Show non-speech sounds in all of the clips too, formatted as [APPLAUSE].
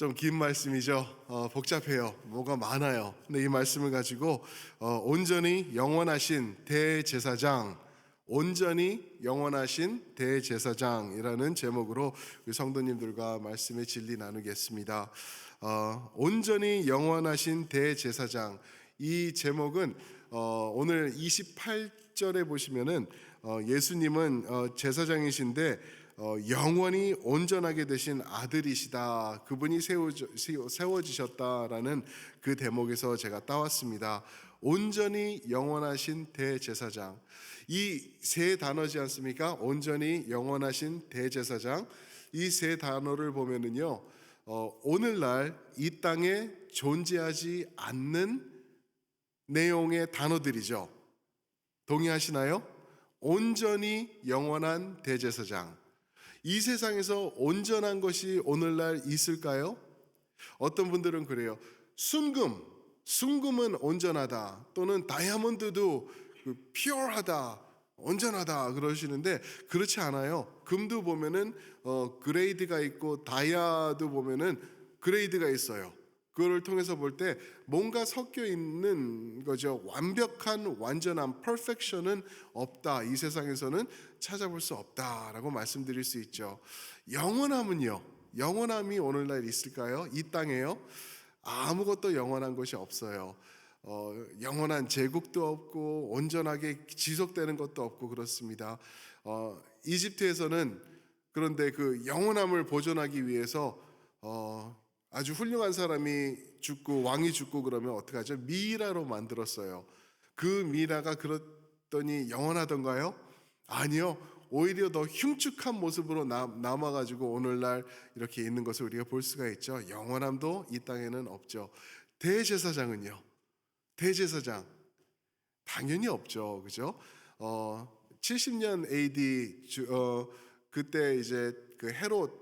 좀 긴 말씀이죠. 어, 복잡해요. 뭐가 많아요. 근데 이 말씀을 가지고 어, 온전히 영원하신 대제사장, 온전히 영원하신 대제사장이라는 제목으로 우리 성도님들과 말씀의 진리 나누겠습니다. 어, 온전히 영원하신 대제사장 이 제목은 어, 오늘 28절에 보시면은 어, 예수님은 어, 제사장이신데 어, 영원히 온전하게 되신 아들이시다. 그분이 세워지셨다라는 그 대목에서 제가 따왔습니다. 온전히 영원하신 대제사장. 이 세 단어지 않습니까? 온전히 영원하신 대제사장. 이 세 단어를 보면은요, 어, 오늘날 이 땅에 존재하지 않는 내용의 단어들이죠. 동의하시나요? 온전히 영원한 대제사장. 이 세상에서 온전한 것이 오늘날 있을까요? 어떤 분들은 그래요. 순금, 순금은 온전하다. 또는 다이아몬드도 그 퓨어하다. 온전하다 그러시는데 그렇지 않아요. 금도 보면은 어 그레이드가 있고 다이아도 보면은 그레이드가 있어요. 그거를 통해서 볼 때 뭔가 섞여 있는 거죠. 완벽한 완전한 퍼펙션은 없다. 이 세상에서는 찾아볼 수 없다라고 말씀드릴 수 있죠. 영원함은요. 영원함이 오늘날 있을까요? 이 땅에요. 아무것도 영원한 것이 없어요. 어, 영원한 제국도 없고 온전하게 지속되는 것도 없고 그렇습니다. 어, 이집트에서는 그런데 그 영원함을 보존하기 위해서 어, 아주 훌륭한 사람이 죽고 왕이 죽고 그러면 어떡하죠? 미이라로 만들었어요. 그 미라가 그렇더니 영원하던가요? 아니요. 오히려 더 흉측한 모습으로 남, 남아가지고 오늘날 이렇게 있는 것을 우리가 볼 수가 있죠. 영원함도 이 땅에는 없죠. 대제사장은요. 대제사장 당연히 없죠. 그죠? 어, 70년 AD 주, 어, 그때 이제 그 헤롯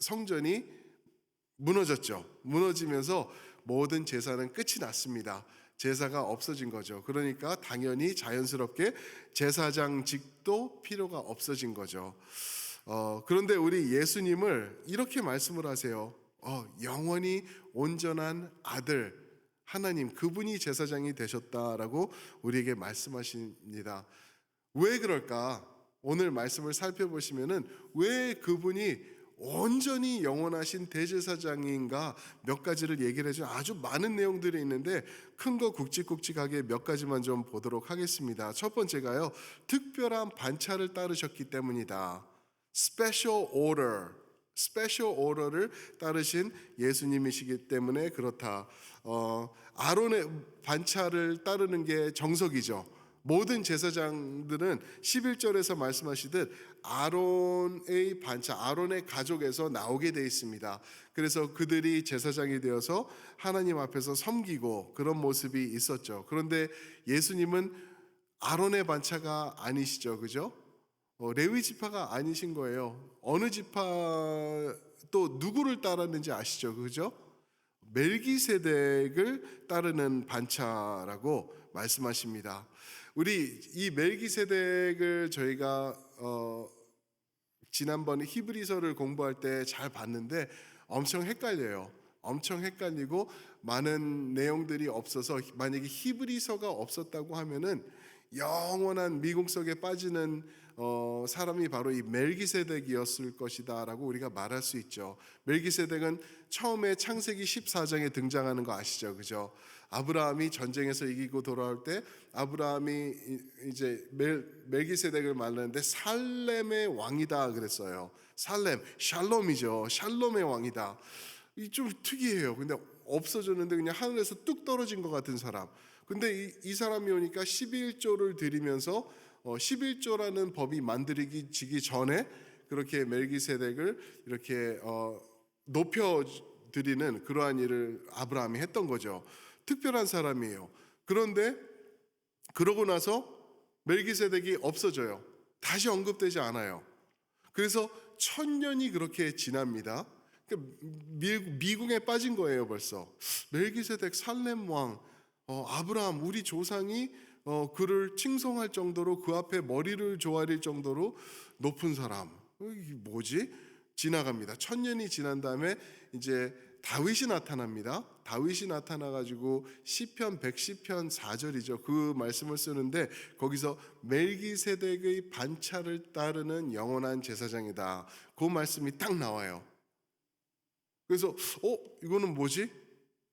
성전이 무너졌죠. 무너지면서 모든 제사는 끝이 났습니다. 제사가 없어진 거죠. 그러니까 당연히 자연스럽게 제사장직도 필요가 없어진 거죠. 어, 그런데 우리 예수님을 이렇게 말씀을 하세요. 어, 영원히 온전한 아들 하나님 그분이 제사장이 되셨다라고 우리에게 말씀하십니다. 왜 그럴까? 오늘 말씀을 살펴보시면은 왜 그분이 온전히 영원하신 대제사장인가 몇 가지를 얘기를 해줘 아주 많은 내용들이 있는데 큰 거 굵직굵직하게 몇 가지만 좀 보도록 하겠습니다. 첫 번째가요 특별한 반차를 따르셨기 때문이다. Special order, special order를 따르신 예수님이시기 때문에 그렇다. 어, 아론의 반차를 따르는 게 정석이죠. 모든 제사장들은 11절에서 말씀하시듯 아론의 반차, 아론의 가족에서 나오게 돼 있습니다. 그래서 그들이 제사장이 되어서 하나님 앞에서 섬기고 그런 모습이 있었죠. 그런데 예수님은 아론의 반차가 아니시죠. 그죠? 어, 레위 지파가 아니신 거예요. 어느 지파 또 누구를 따랐는지 아시죠? 그죠? 멜기세덱을 따르는 반차라고 말씀하십니다. 우리 이 멜기세덱을 저희가 어, 지난번에 히브리서를 공부할 때 잘 봤는데 엄청 헷갈려요. 엄청 헷갈리고 많은 내용들이 없어서 만약에 히브리서가 없었다고 하면은 영원한 미궁석에 빠지는 어, 사람이 바로 이 멜기세덱이었을 것이다라고 우리가 말할 수 있죠. 멜기세덱은 처음에 창세기 14장에 등장하는 거 아시죠, 그죠? 아브라함이 전쟁에서 이기고 돌아올 때 아브라함이 이제 멜, 멜기세덱을 만났는데 살렘의 왕이다 그랬어요. 살렘, 샬롬이죠. 샬롬의 왕이다. 이 좀 특이해요. 근데 없어졌는데 그냥 하늘에서 뚝 떨어진 것 같은 사람. 근데 이, 이 사람이 오니까 11조를 드리면서 어, 11조라는 법이 만들기 지기 전에 그렇게 멜기세덱을 이렇게 어, 높여 드리는 그러한 일을 아브라함이 했던 거죠. 특별한 사람이에요. 그런데 그러고 나서 멜기세덱이 없어져요. 다시 언급되지 않아요. 그래서 천년이 그렇게 지납니다. 그러니까 미궁에 빠진 거예요, 벌써. 멜기세덱 살렘 왕, 어, 아브라함, 우리 조상이 어, 그를 칭송할 정도로 그 앞에 머리를 조아릴 정도로 높은 사람. 이게 뭐지? 지나갑니다. 천년이 지난 다음에 이제 다윗이 나타납니다. 다윗이 나타나 가지고 시편 110편 4절이죠. 그 말씀을 쓰는데 거기서 멜기세덱의 반차를 따르는 영원한 제사장이다. 그 말씀이 딱 나와요. 그래서 어 이거는 뭐지?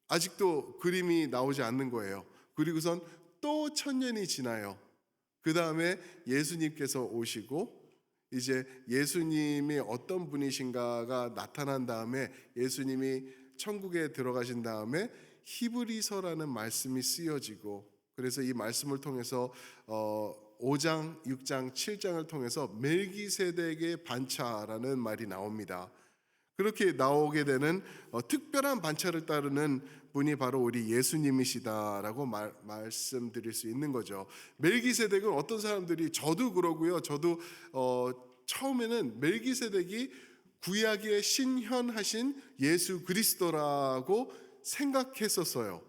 아직도 그림이 나오지 않는 거예요. 그리고선 또 천년이 지나요. 그 다음에 예수님께서 오시고 이제 예수님이 어떤 분이신가가 나타난 다음에 예수님이 천국에 들어가신 다음에 히브리서라는 말씀이 쓰여지고 그래서 이 말씀을 통해서 어 5장, 6장, 7장을 통해서 멜기세덱의 반차라는 말이 나옵니다. 그렇게 나오게 되는 어, 특별한 반차를 따르는 분이 바로 우리 예수님이시다라고 말, 말씀드릴 수 있는 거죠. 멜기세덱은 어떤 사람들이 저도 그러고요. 저도 어, 처음에는 멜기세덱이 구약의 신현하신 예수 그리스도라고 생각했었어요.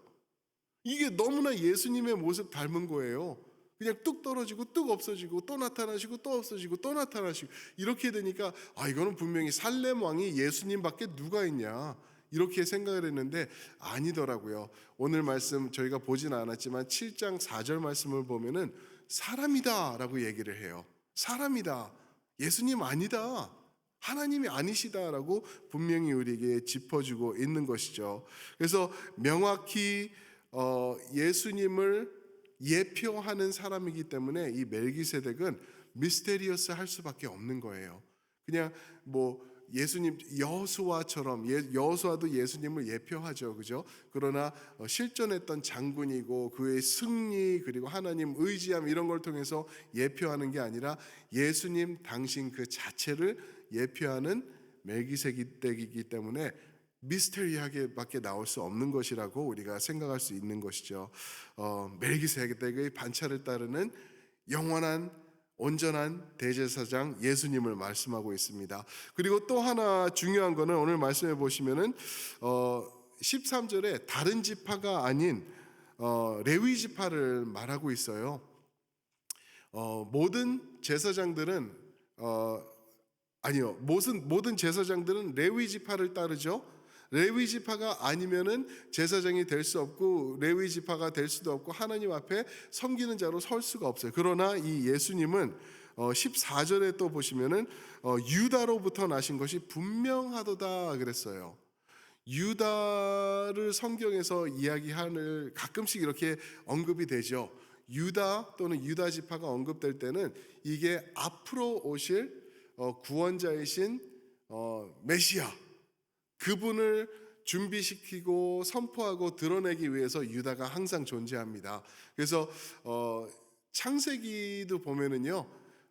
이게 너무나 예수님의 모습 닮은 거예요. 그냥 뚝 떨어지고 뚝 없어지고 또 나타나시고 또 없어지고 또 나타나시고 이렇게 되니까 아 이거는 분명히 살렘 왕이 예수님밖에 누가 있냐 이렇게 생각을 했는데 아니더라고요. 오늘 말씀 저희가 보진 않았지만 7장 4절 말씀을 보면은 사람이다라고 얘기를 해요. 사람이다. 예수님 아니다. 하나님이 아니시다라고 분명히 우리에게 짚어주고 있는 것이죠. 그래서 명확히 어, 예수님을 예표하는 사람이기 때문에 이 멜기세덱은 미스테리어스 할 수밖에 없는 거예요. 그냥 뭐 예수님 여수아처럼 예, 여수아도 예수님을 예표하죠, 그죠? 그러나 어, 실존했던 장군이고 그의 승리 그리고 하나님 의지함 이런 걸 통해서 예표하는 게 아니라 예수님 당신 그 자체를 예표하는 멜기세덱이기 때문에 미스테리하게 밖에 나올 수 없는 것이라고 우리가 생각할 수 있는 것이죠. 어, 멜기세덱의 반차를 따르는 영원한 온전한 대제사장 예수님을 말씀하고 있습니다. 그리고 또 하나 중요한 거는 오늘 말씀해 보시면은 어 13절에 다른 지파가 아닌 어 레위 지파를 말하고 있어요. 어 모든 제사장들은 어 아니요. 모든 모든 제사장들은 레위 지파를 따르죠. 레위 지파가 아니면은 제사장이 될 수 없고 레위 지파가 될 수도 없고 하나님 앞에 섬기는 자로 설 수가 없어요. 그러나 이 예수님은 어 14절에 또 보시면은 어 유다로부터 나신 것이 분명하도다 그랬어요. 유다를 성경에서 이야기하는 가끔씩 이렇게 언급이 되죠. 유다 또는 유다 지파가 언급될 때는 이게 앞으로 오실 어, 구원자이신 어, 메시아 그분을 준비시키고 선포하고 드러내기 위해서 유다가 항상 존재합니다. 그래서 어, 창세기도 보면은요,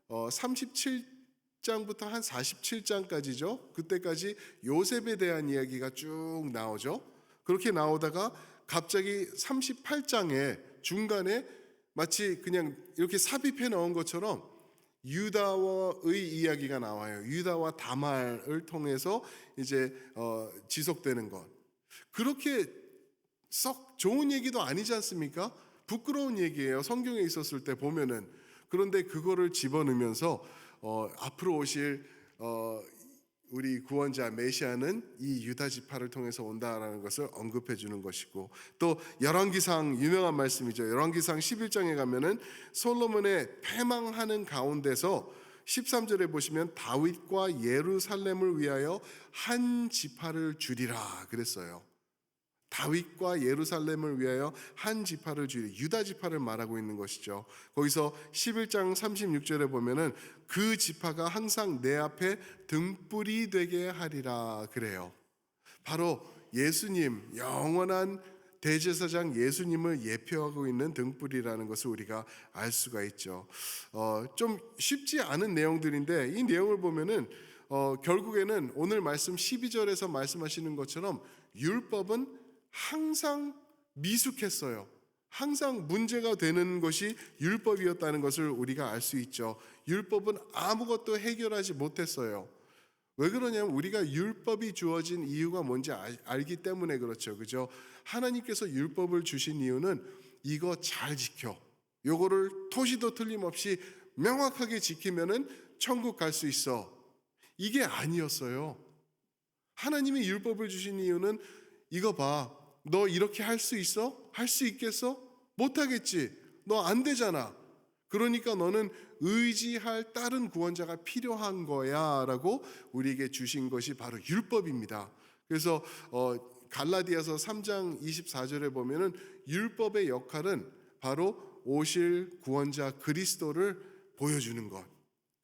어, 37장부터 한 47장까지죠. 그때까지 요셉에 대한 이야기가 쭉 나오죠. 그렇게 나오다가 갑자기 38장에 중간에 마치 그냥 이렇게 삽입해 넣은 것처럼 유다와의 이야기가 나와요. 유다와 다말을 통해서 이제 어, 지속되는 것. 그렇게 썩 좋은 얘기도 아니지 않습니까? 부끄러운 얘기예요. 성경에 있었을 때 보면은 그런데 그거를 집어넣으면서 어, 앞으로 오실 어, 우리 구원자 메시아는 이 유다 지파를 통해서 온다라는 것을 언급해 주는 것이고 또 열왕기상 유명한 말씀이죠. 열왕기상 11장에 가면은 솔로몬의 패망하는 가운데서 13절에 보시면 다윗과 예루살렘을 위하여 한 지파를 주리라 그랬어요. 다윗과 예루살렘을 위하여 한 지파를 주리 유다 지파를 말하고 있는 것이죠. 거기서 11장 36절에 보면은 그 지파가 항상 내 앞에 등불이 되게 하리라 그래요. 바로 예수님 영원한 대제사장 예수님을 예표하고 있는 등불이라는 것을 우리가 알 수가 있죠. 어, 좀 쉽지 않은 내용들인데 이 내용을 보면은 어, 결국에는 오늘 말씀 12절에서 말씀하시는 것처럼 율법은 항상 미숙했어요. 항상 문제가 되는 것이 율법이었다는 것을 우리가 알 수 있죠. 율법은 아무것도 해결하지 못했어요. 왜 그러냐면 우리가 율법이 주어진 이유가 뭔지 알, 알기 때문에 그렇죠. 그죠? 하나님께서 율법을 주신 이유는 이거 잘 지켜. 요거를 토시도 틀림없이 명확하게 지키면은 천국 갈 수 있어. 이게 아니었어요. 하나님이 율법을 주신 이유는 이거 봐. 너 이렇게 할 수 있어? 할 수 있겠어? 못 하겠지. 너 안 되잖아. 그러니까 너는 의지할 다른 구원자가 필요한 거야 라고 우리에게 주신 것이 바로 율법입니다. 그래서 어 갈라디아서 3장 24절에 보면은 율법의 역할은 바로 오실 구원자 그리스도를 보여주는 것.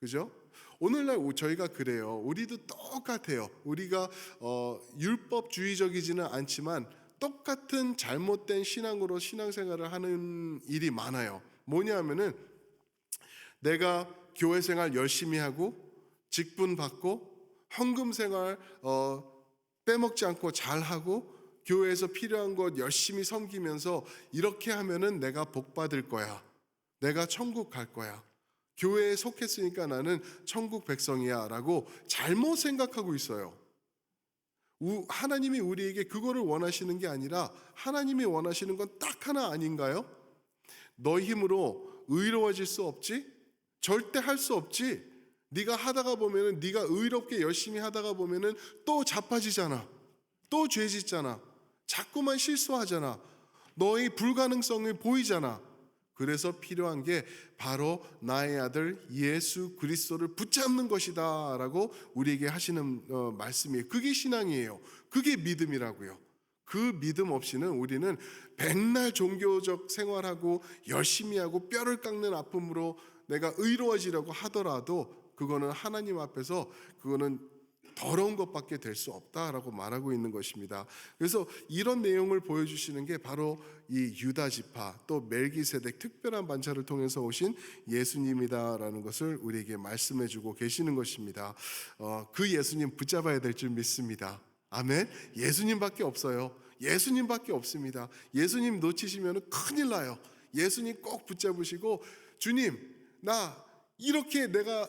그죠? 오늘날 저희가 그래요. 우리도 똑같아요. 우리가 어, 율법주의적이지는 않지만 똑같은 잘못된 신앙으로 신앙생활을 하는 일이 많아요. 뭐냐면은 내가 교회 생활 열심히 하고 직분 받고 헌금 생활 어, 빼먹지 않고 잘 하고 교회에서 필요한 것 열심히 섬기면서 이렇게 하면은 내가 복 받을 거야. 내가 천국 갈 거야. 교회에 속했으니까 나는 천국 백성이야라고 잘못 생각하고 있어요. 우- 하나님이 우리에게 그거를 원하시는 게 아니라 하나님이 원하시는 건 딱 하나 아닌가요? 너 힘으로 의로워질 수 없지? 절대 할 수 없지. 네가 하다가 보면은 네가 의롭게 열심히 하다가 보면은 또 자빠지잖아. 또 죄 짓잖아. 자꾸만 실수하잖아. 너의 불가능성이 보이잖아. 그래서 필요한 게 바로 나의 아들 예수 그리스도를 붙잡는 것이다라고 우리에게 하시는 어, 말씀이에요. 그게 신앙이에요. 그게 믿음이라고요. 그 믿음 없이는 우리는 백날 종교적 생활하고 열심히 하고 뼈를 깎는 아픔으로 내가 의로워지려고 하더라도 그거는 하나님 앞에서 그거는 더러운 것밖에 될 수 없다라고 말하고 있는 것입니다. 그래서 이런 내용을 보여주시는 게 바로 이 유다 지파 또 멜기세덱 특별한 반차를 통해서 오신 예수님이다라는 것을 우리에게 말씀해주고 계시는 것입니다. 어, 그 예수님 붙잡아야 될 줄 믿습니다. 아멘. 예수님밖에 없어요. 예수님밖에 없습니다. 예수님 놓치시면 큰일 나요. 예수님 꼭 붙잡으시고 주님 나 이렇게 내가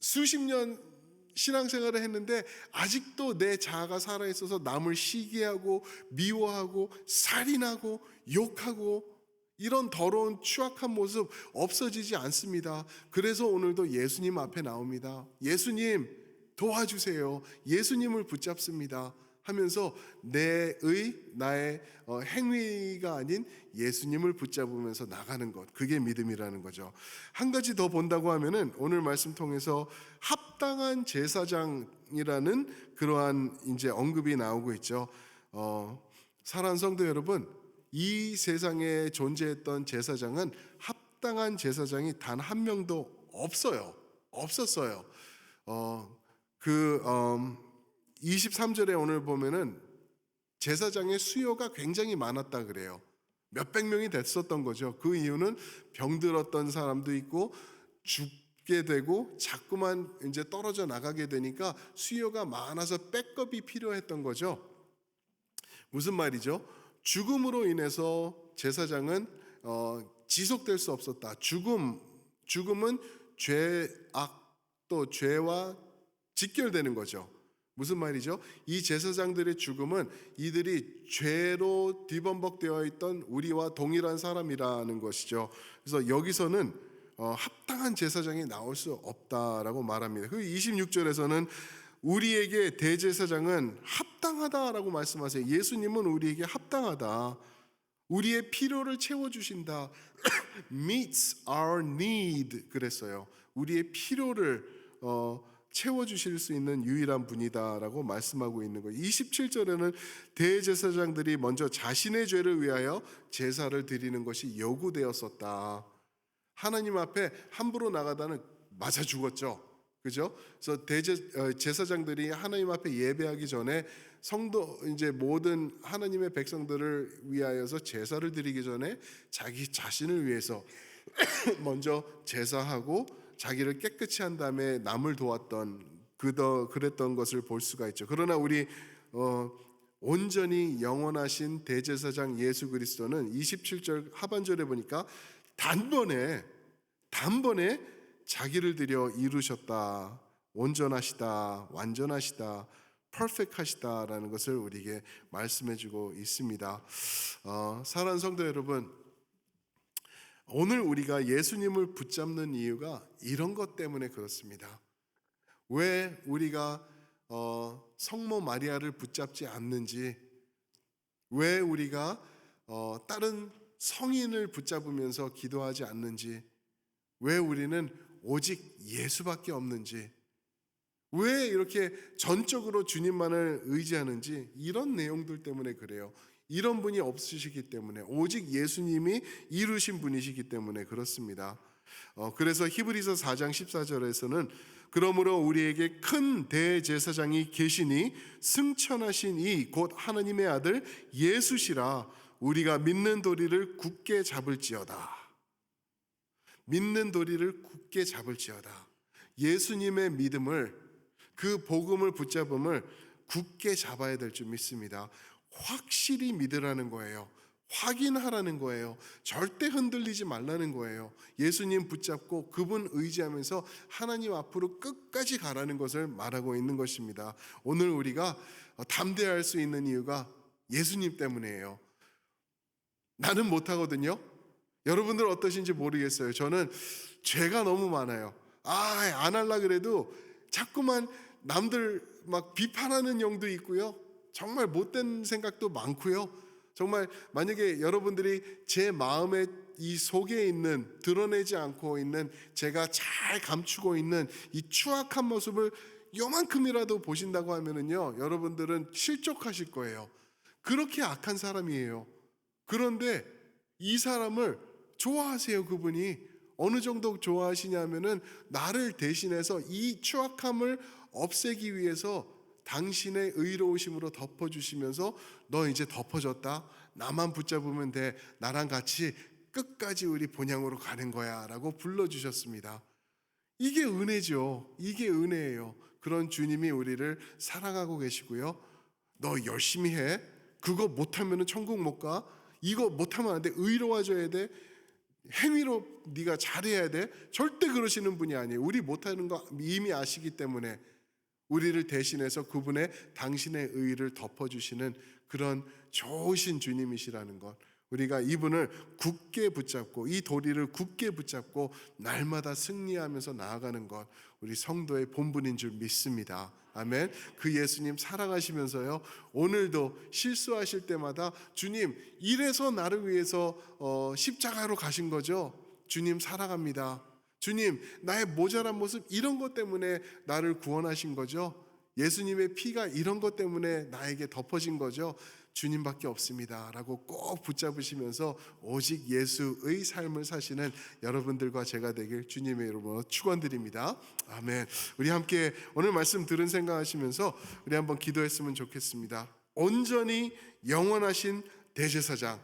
수십 년 신앙생활을 했는데 아직도 내 자아가 살아 있어서 남을 시기하고 미워하고 살인하고 욕하고 이런 더러운 추악한 모습 없어지지 않습니다. 그래서 오늘도 예수님 앞에 나옵니다. 예수님 도와주세요. 예수님을 붙잡습니다. 하면서 내의 나의 어, 행위가 아닌 예수님을 붙잡으면서 나가는 것 그게 믿음이라는 거죠. 한 가지 더 본다고 하면은 오늘 말씀 통해서 합당한 제사장이라는 그러한 이제 언급이 나오고 있죠. 어, 사랑하는 성도 여러분, 이 세상에 존재했던 제사장은 합당한 제사장이 단 한 명도 없어요. 없었어요. 어, 그 음, 23절에 오늘 보면은 제사장의 수요가 굉장히 많았다 그래요. 몇백 명이 됐었던 거죠. 그 이유는 병들었던 사람도 있고 죽게 되고 자꾸만 이제 떨어져 나가게 되니까 수요가 많아서 백업이 필요했던 거죠. 무슨 말이죠? 죽음으로 인해서 제사장은 어, 지속될 수 없었다. 죽음, 죽음은 죄악 또 죄와 직결되는 거죠. 무슨 말이죠? 이 제사장들의 죽음은 이들이 죄로 뒤범벅되어 있던 우리와 동일한 사람이라는 것이죠. 그래서 여기서는 어, 합당한 제사장이 나올 수 없다라고 말합니다. 그 26절에서는 우리에게 대제사장은 합당하다라고 말씀하세요. 예수님은 우리에게 합당하다. 우리의 필요를 채워 주신다. [COUGHS] meets our need 그랬어요. 우리의 필요를 어, 채워 주실 수 있는 유일한 분이다라고 말씀하고 있는 거예요. 27절에는 대제사장들이 먼저 자신의 죄를 위하여 제사를 드리는 것이 요구되었었다. 하나님 앞에 함부로 나가다는 맞아 죽었죠. 그죠? 그래서 대제 어, 제사장들이 하나님 앞에 예배하기 전에 성도 이제 모든 하나님의 백성들을 위하여서 제사를 드리기 전에 자기 자신을 위해서 [COUGHS] 먼저 제사하고 자기를 깨끗이 한 다음에 남을 도왔던 그더 그랬던 것을 볼 수가 있죠. 그러나 우리 어, 온전히 영원하신 대제사장 예수 그리스도는 27절 하반절에 보니까 단번에 단번에 자기를 들여 이루셨다. 온전하시다. 완전하시다. 퍼펙하시다라는 것을 우리에게 말씀해 주고 있습니다. 어, 사랑하는 성도 여러분, 오늘 우리가 예수님을 붙잡는 이유가 이런 것 때문에 그렇습니다. 왜 우리가 어, 성모 마리아를 붙잡지 않는지, 왜 우리가 어, 다른 성인을 붙잡으면서 기도하지 않는지, 왜 우리는 오직 예수밖에 없는지, 왜 이렇게 전적으로 주님만을 의지하는지 이런 내용들 때문에 그래요. 이런 분이 없으시기 때문에 오직 예수님이 이루신 분이시기 때문에 그렇습니다. 어, 그래서 히브리서 4장 14절에서는 그러므로 우리에게 큰 대제사장이 계시니 승천하신 이 곧 하나님의 아들 예수시라 우리가 믿는 도리를 굳게 잡을지어다. 믿는 도리를 굳게 잡을지어다. 예수님의 믿음을 그 복음을 붙잡음을 굳게 잡아야 될 줄 믿습니다. 확실히 믿으라는 거예요. 확인하라는 거예요. 절대 흔들리지 말라는 거예요. 예수님 붙잡고 그분 의지하면서 하나님 앞으로 끝까지 가라는 것을 말하고 있는 것입니다. 오늘 우리가 담대할 수 있는 이유가 예수님 때문이에요. 나는 못하거든요. 여러분들 어떠신지 모르겠어요. 저는 죄가 너무 많아요. 아, 안 할라 그래도 자꾸만 남들 막 비판하는 영도 있고요. 정말 못된 생각도 많고요. 정말 만약에 여러분들이 제 마음의 이 속에 있는 드러내지 않고 있는 제가 잘 감추고 있는 이 추악한 모습을 요만큼이라도 보신다고 하면은요. 여러분들은 실족하실 거예요. 그렇게 악한 사람이에요. 그런데 이 사람을 좋아하세요, 그분이. 어느 정도 좋아하시냐면은 나를 대신해서 이 추악함을 없애기 위해서 당신의 의로우심으로 덮어주시면서 너 이제 덮어졌다. 나만 붙잡으면 돼. 나랑 같이 끝까지 우리 본향으로 가는 거야. 라고 불러주셨습니다. 이게 은혜죠. 이게 은혜예요. 그런 주님이 우리를 사랑하고 계시고요. 너 열심히 해. 그거 못하면 천국 못 가. 이거 못하면 안 돼. 의로워져야 돼. 행위로 네가 잘해야 돼. 절대 그러시는 분이 아니에요. 우리 못하는 거 이미 아시기 때문에 우리를 대신해서 그분의 당신의 의를 덮어주시는 그런 좋으신 주님이시라는 것. 우리가 이분을 굳게 붙잡고 이 도리를 굳게 붙잡고 날마다 승리하면서 나아가는 것. 우리 성도의 본분인 줄 믿습니다. 아멘. 그 예수님 사랑하시면서요. 오늘도 실수하실 때마다 주님 이래서 나를 위해서 어, 십자가로 가신 거죠. 주님 사랑합니다. 주님, 나의 모자란 모습 이런 것 때문에 나를 구원하신 거죠. 예수님의 피가 이런 것 때문에 나에게 덮어진 거죠. 주님밖에 없습니다. 라고 꼭 붙잡으시면서 오직 예수의 삶을 사시는 여러분들과 제가 되길 주님의 이름으로 축원드립니다. 아멘. 우리 함께 오늘 말씀 들은 생각하시면서 우리 한번 기도했으면 좋겠습니다. 온전히 영원하신 대제사장